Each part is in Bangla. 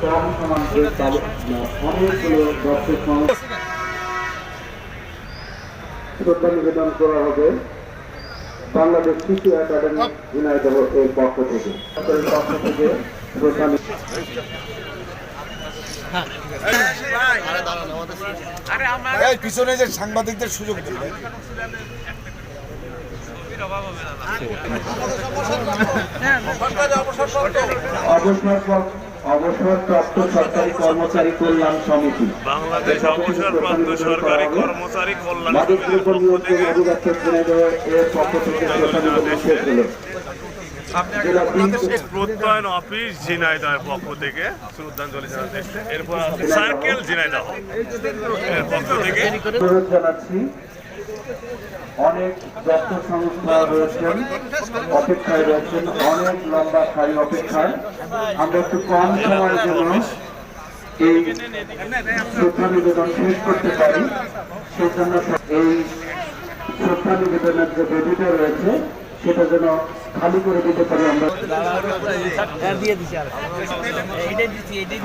কম সমাজে অনেকগুলো দর্শক শ্রদ্ধা নিবেদন করা হবে বাংলাদেশ শিশু একাডেমি ঝিনাইদহ এর পক্ষ থেকে। পক্ষ থেকে শ্রদ্ধা নিবেদন এই পিছনে যে সাংবাদিকদের সুযোগ দিল অবসর অবসরপ্রাপ্ত সরকারি কর্মচারী কল্যাণ সমিতি। বাংলাদেশ অবসরপ্রাপ্ত সরকারি কর্মচারী কল্যাণ সমিতির পক্ষ থেকে এর পক্ষ থেকে জেলা প্রত্যয়ন অফিস ঝিনাইদহের পক্ষ থেকে শ্রদ্ধাঞ্জলি জানাতে এরপর আছে সার্কেল ঝিনাইদহ। এর পক্ষ থেকে জানাচ্ছি অনেক দপ্তর সংস্থা রয়েছেন, অপেক্ষায় রয়েছেন, অনেক লম্বা সারি অপেক্ষায়। আমরা একটু কম সময়ের জন্য এই শ্রদ্ধা নিবেদন শেষ করতে পারি। সেই জন্য এই শ্রদ্ধা নিবেদনের যে বেদিটা রয়েছে সেটা যেন খালি করে দিতে পারি আমরা।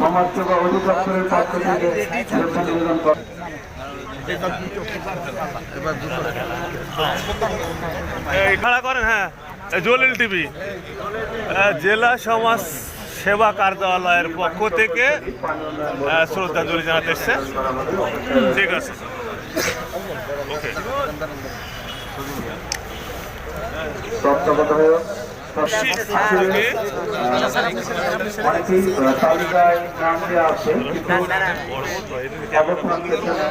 সমাজ সেবা অধিদপ্তরের পক্ষ থেকে নিবেদন করি। খাড়া করেন হ্যাঁ। জলিল টিভি। জেলা সমাজ সেবা কার্যালয়ের পক্ষ থেকে শ্রদ্ধাঞ্জলি জানাতে এসছে। ঠিক আছে। ওকে তত্ত্বাবধায়ক শীত অনেকেই তালিকায় নাম দেওয়া আছে অবস্থান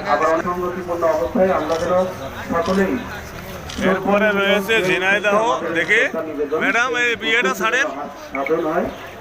আবার অসঙ্গতিপূর্ণ অবস্থায় আমরা যেন সকলেই এরপরে রয়েছে ঝিনাইদাহ দেখে। ম্যাডাম এই বিয়েটা ছাড়েন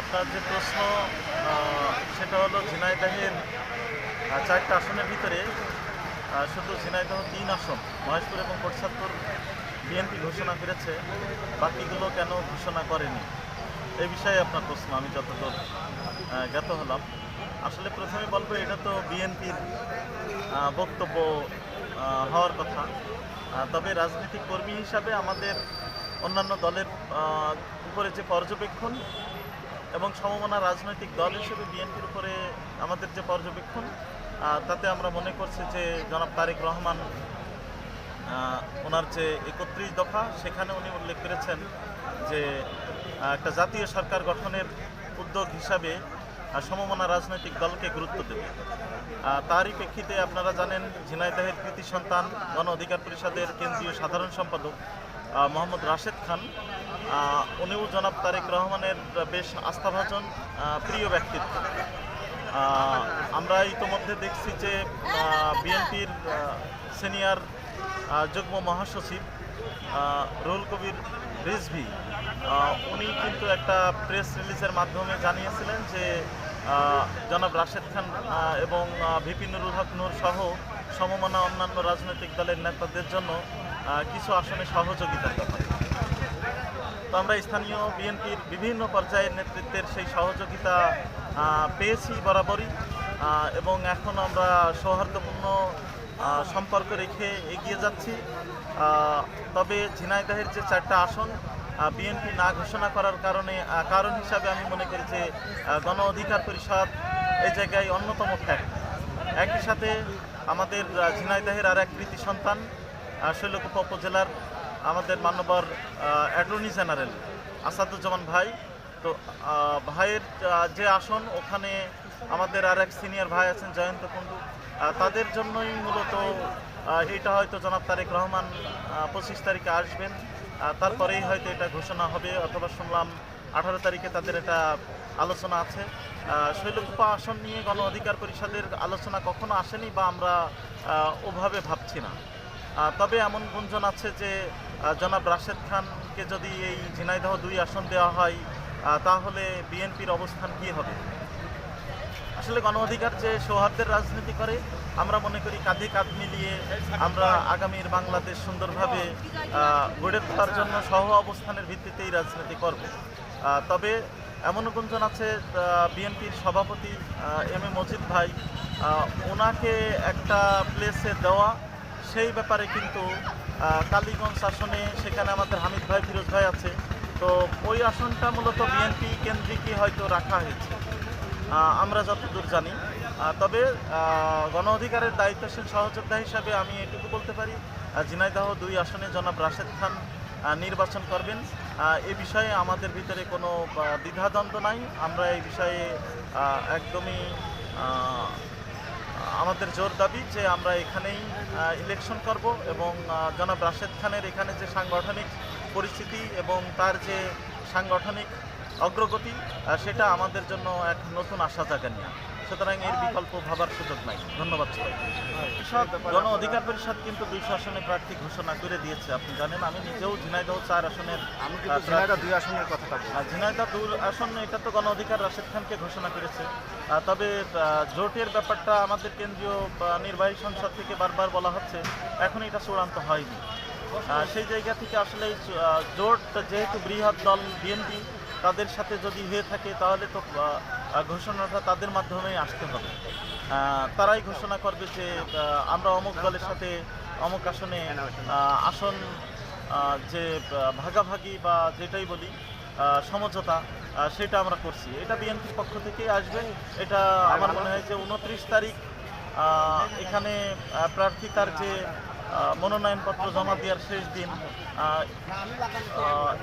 আপনার যে প্রশ্ন সেটা হলো ঝিনাইদাহের চারটা আসনের ভিতরে শুধু ঝিনাইদহ তিন আসন, মহেশপুর এবং কোটসাদপুর বিএনপি ঘোষণা করেছে, বাকিগুলো কেন ঘোষণা করেনি? এই বিষয়ে আপনার প্রশ্ন, আমি যতদূর জ্ঞাত হলাম। আসলে প্রথমে বলব, এটা তো বিএনপির বক্তব্য হওয়ার কথা। তবে রাজনৈতিক কর্মী হিসাবে আমাদের অন্যান্য দলের উপরে যে পর্যবেক্ষণ এবং সমমনা রাজনৈতিক দল হিসেবে বিএনপির উপরে আমাদের যে পর্যবেক্ষণ তাতে আমরা মনে করছি যে জনাব তারেক রহমান ওনার যে একত্রিশ দফা, সেখানে উনি উল্লেখ করেছেন যে একটা জাতীয় সরকার গঠনের উদ্যোগ হিসাবে সমমনা রাজনৈতিক দলকে গুরুত্ব দেবে। তারই প্রেক্ষিতে আপনারা জানেন, ঝিনাইদহের কৃতি সন্তান, গণ অধিকার পরিষদের কেন্দ্রীয় সাধারণ সম্পাদক মোহাম্মদ রাশেদ খান উনিও জনাব তারেক রহমানের বেশ আস্থাভাজন প্রিয় ব্যক্তিত্ব। আমরা ইতোমধ্যে দেখছি যে বিএনপির সিনিয়র যুগ্ম মহাসচিব রুহুল কবির রিজভি উনি কিন্তু একটা প্রেস রিলিজের মাধ্যমে জানিয়েছিলেন যে জনাব রাশেদ খান এবং ভিপি নুরুল হক নূর সহ সমমনা অন্যান্য রাজনৈতিক দলের নেতাদের জন্য কিছু আসনে সহযোগিতার কথা। তো আমরা স্থানীয় বিএনপির বিভিন্ন পর্যায়ের নেতৃত্বের সেই সহযোগিতা পেয়েছি বরাবরই। এবং এখন আমরা সৌহার্দ্যপূর্ণ সম্পর্ক রেখে এগিয়ে যাচ্ছি। তবে ঝিনাইদহের যে চারটা আসন বিএনপি না ঘোষণা করার কারণে কারণ হিসাবে আমি মনে করি যে গণ অধিকার পরিষদ এই জায়গায় অন্যতম ফ্যাক্ট একই সাথে আমাদের ঝিনাইদহের আর এক কৃতি সন্তান শৈলকুপা উপজেলার আমাদের মান্যবর অ্যাটর্নি জেনারেল আসাদুজ্জামান ভাই। তো ভাইয়ের যে আসন, ওখানে আমাদের আর এক সিনিয়র ভাই আছেন জয়ন্ত কুণ্ডু। তাদের জন্যই মূলত এটা হয়তো জনাব তারেক রহমান পঁচিশ তারিখে আসবেন। তারপরেই হয়তো এটা ঘোষণা হবে অথবা শুনলাম আঠারো তারিখে তাদের এটা আলোচনা আছে। শৈলকুপা আসন নিয়ে গণ অধিকার পরিষদের আলোচনা কখনো আসেনি বা আমরা ওভাবে ভাবছি না। তবে এমন গুঞ্জন আছে যে জনাব রাশেদ খানকে যদি এই ঝিনাইদহ দুই আসন দেওয়া হয় তাহলে বিএনপির অবস্থান কী হবে? আসলে গণ অধিকার যে সৌহার্দ্যের রাজনীতি করে, আমরা মনে করি কাঁধে কাঁধ মিলিয়ে আমরা আগামীর বাংলাদেশ সুন্দরভাবে গড়ে তোলার জন্য সহ অবস্থানের ভিত্তিতেই রাজনীতি করব। তবে এমন গুঞ্জন আছে বিএনপির সভাপতি এম এ মজিদ ভাই ওনাকে একটা প্লেসে দেওয়া সেই ব্যাপারে কিন্তু কালীগঞ্জ আসনে সেখানে আমাদের হামিদ ভাই ফিরোজ ভাই আছে। তো ওই আসনটা মূলত বিএনপি কেন্দ্রিকই হয়তো রাখা হয়েছে। আমরা যতদূর জানি। তবে গণ অধিকারের দায়িত্বশীল সহযোদ্ধা হিসাবে আমি এটুকু বলতে পারি আহ, ঝিনাইদহ দুই আসনে জনাব রাশেদ খান নির্বাচন করবেন। এ বিষয়ে আমাদের ভিতরে কোনো দ্বিধাদ্বন্দ্ব নাই। আমরা এই বিষয়ে একদমই আমাদের জোর দাবি যে আমরা এখানেই ইলেকশন করব এবং জনাব রাশেদ খানের এখানে যে সাংগঠনিক পরিস্থিতি এবং তার যে সাংগঠনিক অগ্রগতি সেটা আমাদের জন্য এক নতুন আশা জাগানিয়া। সুতরাং এর বিকল্প ভাবার সুযোগ নাই। ধন্যবাদ সবাই পরিষদ গণ অধিকার পরিষদ কিন্তু দুইশো আসনে প্রার্থী ঘোষণা করে দিয়েছে। আপনি জানেন আমি নিজেও ঝিনাইদহ চার আসনের আমি দুই আসনের কথাটা আর ঝিনাইদহ দূর আসন এটা তো গণ অধিকার রাশেদ খানকে ঘোষণা করেছে। তবে জোটের ব্যাপারটা আমাদের কেন্দ্রীয় নির্বাহী সংসদ থেকে বারবার বলা হচ্ছে এখন এটা চূড়ান্ত হয়নি। সেই জায়গা থেকে আসলে জোট যেহেতু বৃহৎ দল বিএনপি তাদের সাথে যদি হয়ে থাকে তাহলে তো ঘোষণাটা তাদের মাধ্যমেই আসতে হবে। তারাই ঘোষণা করবে যে আমরা অমুক দলের সাথে অমুক আসনে আসন যে ভাগাভাগি বা যেটাই বলি সমঝোতা সেটা আমরা করছি। এটা বিএনপির পক্ষ থেকে আসবে। এটা আমার মনে হয় যে উনত্রিশ তারিখ এখানে প্রার্থী তার যে মনোনয়নপত্র জমা দেওয়ার শেষ দিন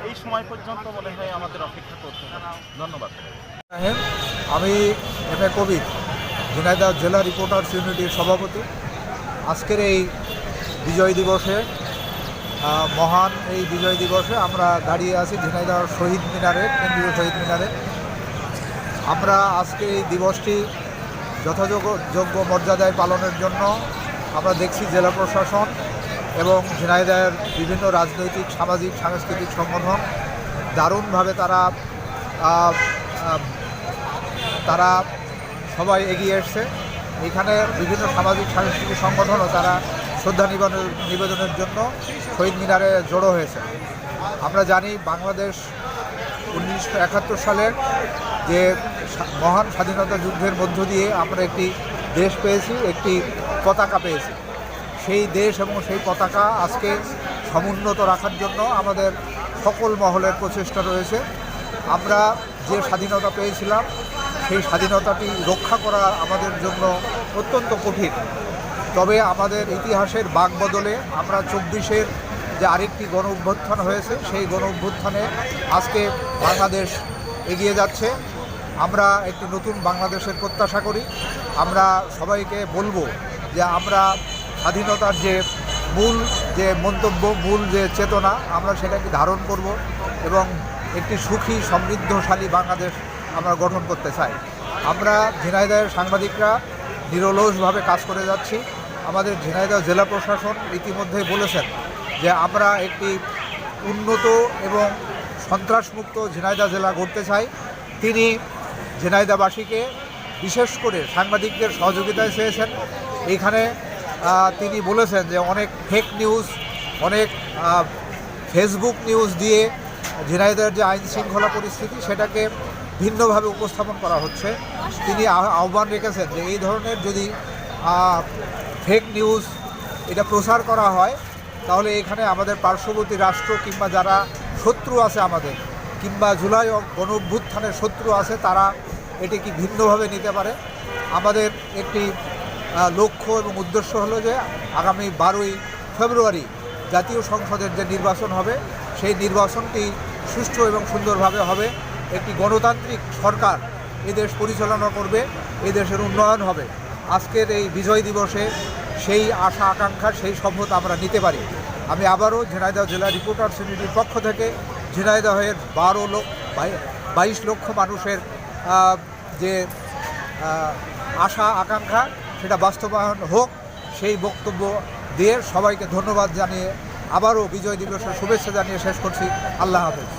এই সময় পর্যন্ত মনে হয় আমাদের অপেক্ষা করতে হবে। ধন্যবাদ। সাহেব, আমি এম এ কবির ঝিনাইদহ জেলা রিপোর্টার্স ইউনিটির সভাপতি। আজকের এই বিজয় দিবসে মহান এই বিজয় দিবসে আমরা দাঁড়িয়ে আছি ঝিনাইদহ শহীদ মিনারে কেন্দ্রীয় শহীদ মিনারে। আমরা আজকে এই দিবসটি যথাযোগ্য যোগ্য মর্যাদায় পালনের জন্য আমরা দেখছি জেলা প্রশাসন এবং ঝিনাইদহের বিভিন্ন রাজনৈতিক, সামাজিক, সাংস্কৃতিক সংগঠন। দারুণভাবে তারা তারা সবাই এগিয়ে এসছে। এখানে বিভিন্ন সামাজিক, সাংস্কৃতিক সংগঠনও তারা শ্রদ্ধা নিবেদন, নিবেদনের জন্য শহীদ মিনারে জড়ো হয়েছে। আমরা জানি বাংলাদেশ উনিশশো একাত্তর সালের যে মহান স্বাধীনতা যুদ্ধের মধ্য দিয়ে আমরা একটি দেশ পেয়েছি, একটি পতাকা পেয়েছি। সেই দেশ এবং সেই পতাকা আজকে সমুন্নত রাখার জন্য আমাদের সকল মহলের প্রচেষ্টা রয়েছে। আমরা যে স্বাধীনতা পেয়েছিলাম সেই স্বাধীনতাটি রক্ষা করা আমাদের জন্য অত্যন্ত কঠিন। তবে আমাদের ইতিহাসের বাক বদলে আমরা চব্বিশের যে আরেকটি গণ অভ্যুত্থান হয়েছে, সেই গণ অভ্যুত্থানে আজকে বাংলাদেশ এগিয়ে যাচ্ছে। আমরা একটি নতুন বাংলাদেশের প্রত্যাশা করি। আমরা সবাইকে বলব যে আমরা স্বাধীনতার যে মূল যে মন্তব্য, মূল যে চেতনা, আমরা সেটাকে ধারণ করব এবং একটি সুখী, সমৃদ্ধশালী বাংলাদেশ আমরা গঠন করতে চাই। আমরা ঝিনাইদহের সাংবাদিকরা নিরলসভাবে কাজ করে যাচ্ছি। আমাদের ঝিনাইদহ জেলা প্রশাসন ইতিমধ্যে বলেছেন যে আমরা একটি উন্নত এবং সন্ত্রাসমুক্ত ঝিনাইদহ জেলা গড়তে চাই। তিনি ঝিনাইদাবাসীকে বিশেষ করে সাংবাদিকদের সহযোগিতায় চেয়েছেন। এইখানে তিনি বলেছেন যে অনেক ফেক নিউজ অনেক ফেসবুক নিউজ দিয়ে ঝিনাইদহের যে আইন শৃঙ্খলা পরিস্থিতি, সেটাকে ভিন্নভাবে উপস্থাপন করা হচ্ছে। তিনি আহ্বান রেখেছেন যে এই ধরনের যদি ফেক নিউজ এটা প্রচার করা হয়, তাহলে এখানে আমাদের পার্শ্ববর্তী রাষ্ট্র কিংবা যারা শত্রু আছে আমাদের, কিংবা জুলাই অ- গণ অভ্যুত্থানের শত্রু আছে, তারা এটিকে ভিন্নভাবে নিতে পারে? আমাদের একটি লক্ষ্য এবং উদ্দেশ্য হলো যে আগামী বারোই ফেব্রুয়ারি জাতীয় সংসদের যে নির্বাচন হবে, সেই নির্বাচনটি সুষ্ঠু এবং সুন্দরভাবে হবে। একটি গণতান্ত্রিক সরকার এদেশ পরিচালনা করবে এদেশের উন্নয়ন হবে। আজকের এই বিজয় দিবসে সেই আশা, আকাঙ্ক্ষা, সেই শপথ আমরা নিতে পারি। আমি আবারও ঝিনাইদহ জেলা রিপোর্টার্স ইউনিটির পক্ষ থেকে ঝিনাইদহের বারো লোক বাইশ লক্ষ মানুষের যে আশা, আকাঙ্ক্ষা, সেটা বাস্তবায়ন হোক, সেই বক্তব্য দিয়ে সবাইকে ধন্যবাদ জানিয়ে আবারও বিজয় দিবসের শুভেচ্ছা জানিয়ে শেষ করছি। আল্লাহ হাফেজ।